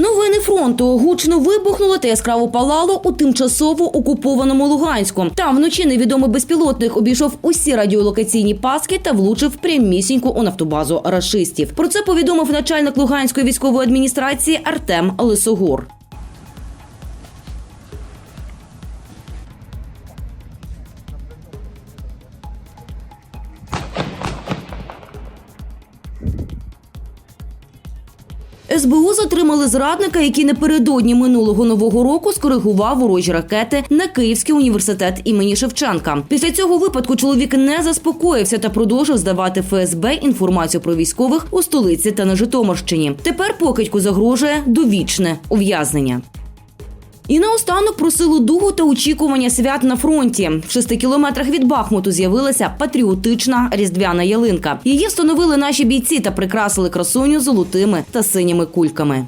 Новини фронту гучно вибухнуло та яскраво палало у тимчасово окупованому Луганську. Там вночі невідомий безпілотник обійшов усі радіолокаційні паски та влучив прямісінько у нафтобазу рашистів. Про це повідомив начальник Луганської військової адміністрації Артем Лисогор. СБУ затримали зрадника, який напередодні минулого нового року скоригував ворожі ракети на Київський університет імені Шевченка. Після цього випадку чоловік не заспокоївся та продовжив здавати ФСБ інформацію про військових у столиці та на Житомирщині. Тепер покидьку загрожує довічне ув'язнення. І наостанок про силу духу та очікування свят на фронті. В шести кілометрах від Бахмуту з'явилася патріотична різдвяна ялинка. Її встановили наші бійці та прикрасили красуню золотими та синіми кульками.